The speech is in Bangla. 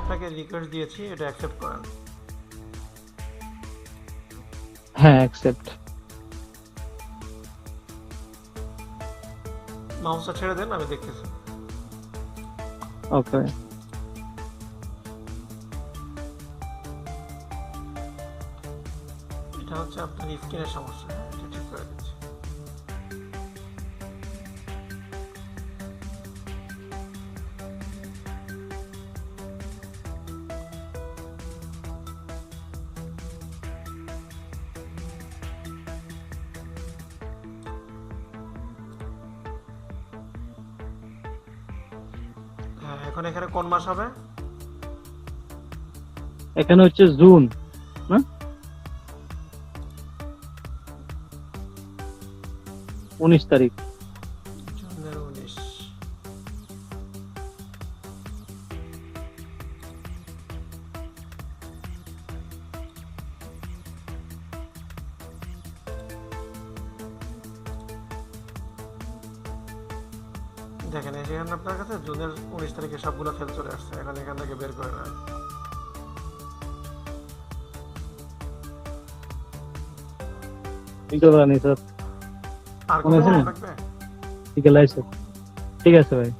আপনাকে রিকোয়েস্ট দিয়েছি এটা অ্যাকসেপ্ট করেন। হ্যাঁ অ্যাকসেপ্ট মাউসটা ছেড়ে দেন আমি দেখতেছি। ওকে এটা হচ্ছে আপনার স্কিনের সমস্যা এটা ঠিক করে দিচ্ছি। হ্যাঁ এখন এখানে কোন মাস হবে? এখানে হচ্ছে জুন না? উনিশ তারিখ। দেখেন এখানে আপনার কাছে জুনের উনিশ তারিখে সবগুলো খেল চলে আসছে। এখন এখান থেকে বের করে নেন। ঠিক আছে স্যার আর কোনো আছে না? লাগবে ঠিক আছে স্যার ঠিক আছে ভাই।